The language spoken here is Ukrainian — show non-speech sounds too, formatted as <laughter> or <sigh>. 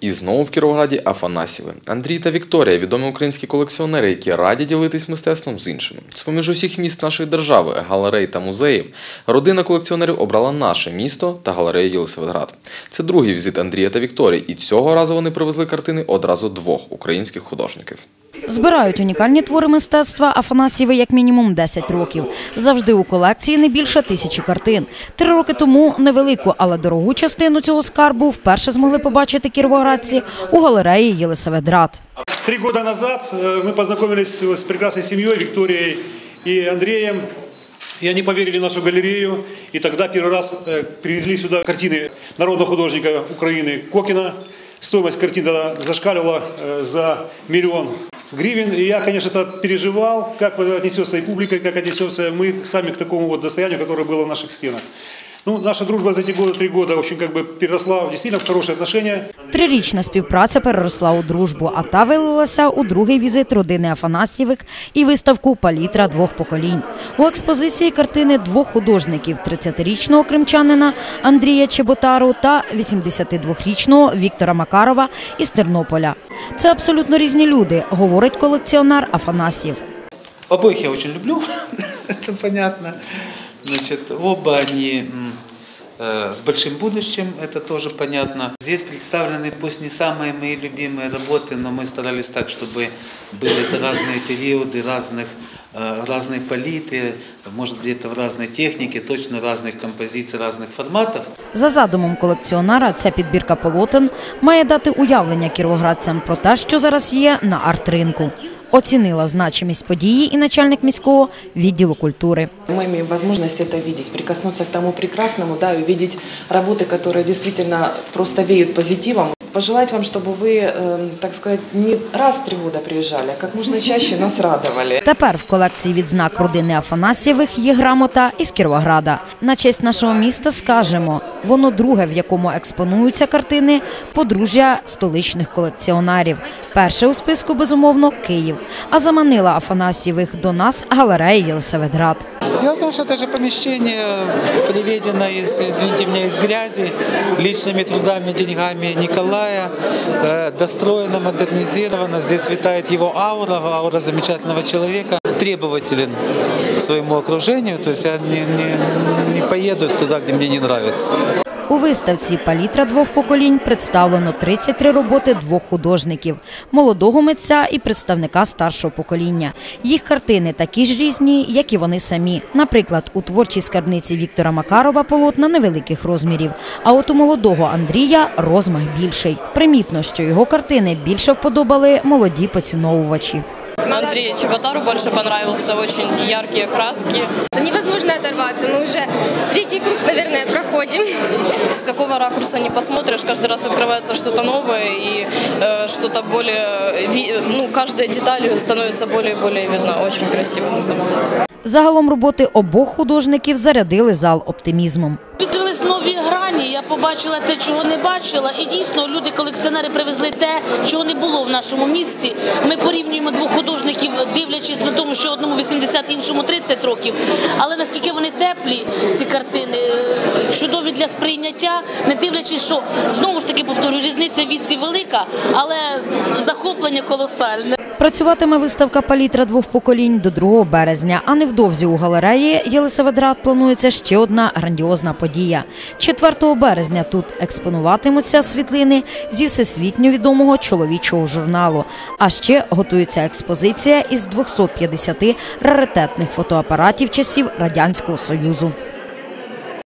І знову в Кіровограді Афанасіви. Андрій та Вікторія відомі українські колекціонери, які раді ділитись мистецтвом з іншими. З-поміж усіх міст нашої держави, галерей та музеїв, родина колекціонерів обрала наше місто та галерею Єлисаветград. Це другий візит Андрія та Вікторії, і цього разу вони привезли картини одразу двох українських художників. Збирають унікальні твори мистецтва Афанасьєви як мінімум 10 років. Завжди у колекції не більше тисячі картин. Три роки тому невелику, але дорогу частину цього скарбу вперше змогли побачити кіровоградці у галереї Єлисаветград. Три года назад э, мы познакомились с прекрасной семьей Викторией и Андреем. И они поверили в нашу галерею. И тогда первый раз э, привезли сюда картины народного художника Украины Кокина. Стоимость картин тогда зашкаливала э, за миллион гривен. И я, конечно, это переживал, как отнесется и публика, и как отнесемся мы сами к такому вот достоянию, которое было в наших стенах. Ну, наша дружба за эти годы, три года, в общем, как бы переросла в действительно в хорошие отношения. Трирічна співпраця переросла у дружбу, а та вилилася у другий візит родини Афанасьєвих і виставку «Палітра двох поколінь». У експозиції картини двох художників – 30-річного кримчанина Андрія Чеботару та 82-річного Віктора Макарова із Тернополя. Це абсолютно різні люди, говорить колекціонер Афанасьєв. Обоих я очень люблю, <laughs> это понятно. Значит, оба они м, э, с большим будущим, это тоже понятно. Здесь представлены пусть не самые мои любимые работы, но мы старались так, чтобы были за разные периоды, разных, э, разной палитры, может где-то в разной технике, точно разных композиций, разных форматов. За задумом колекціонера, ця підбірка полотен має дати уявлення кіровоградцям про те, що зараз є на арт-ринку. Оцінила значимість події і начальник міського відділу культури. Мы имеем возможность это видеть, прикоснуться к тому прекрасному, да, и увидеть работы, которые действительно просто веют позитивом. Пожелать вам, чтобы вы, э, так сказать, не раз в три года приезжали, а как можно чаще нас радовали. Тепер в колекції відзнак родини Афанасьєвих є грамота із Кіровограда. На честь нашого міста скажемо, воно друге, в якому експонуються картини подружжя столичних колекціонерів. Перше у списку, безумовно, Київ. А заманила Афанасьєвих до нас галерея Єлисаветград. Дело в том, что даже помещение приведено из, извините меня, из грязи, личными трудами, деньгами Николая, э, достроено, модернизировано. Здесь витает его аура, аура замечательного человека, требователен к своему окружению, то есть я не, не, не поеду туда, где мне не нравится. У виставці «Палітра двох поколінь» представлено 33 роботи двох художників – молодого митця і представника старшого покоління. Їх картини такі ж різні, як і вони самі. Наприклад, у творчій скарбниці Віктора Макарова полотна невеликих розмірів, а от у молодого Андрія розмах більший. Примітно, що його картини більше вподобали молоді поціновувачі. Андрею Чеботару больше понравился, очень яркие краски. Невозможно оторваться. Мы уже третий круг, наверное, проходим. С какого ракурса не посмотришь, каждый раз открывается что-то новое и э, что-то более, ну, каждая деталь становится более и более видна. Очень красиво на самом деле. Загалом роботи обох художників зарядили зал оптимізмом. Відкрились нові грані. Я побачила те, чого не бачила, і дійсно люди, колекціонери, привезли те, чого не було в нашому місті. Ми порівнюємо двох художників, дивлячись на тому, що одному 80, іншому 30 років. Але наскільки вони теплі, ці картини, е, чудові для сприйняття, не дивлячись, що знову ж таки повторюю, різниця віці велика, але захоплення колосальне. Працюватиме виставка «Палітра двох поколінь» до 2 березня, а невдовзі у галереї Єлисаветград планується ще одна грандіозна подія. 4 березня тут експонуватимуться світлини зі всесвітньо відомого чоловічого журналу. А ще готується експозиція із 250 раритетних фотоапаратів часів Радянського Союзу.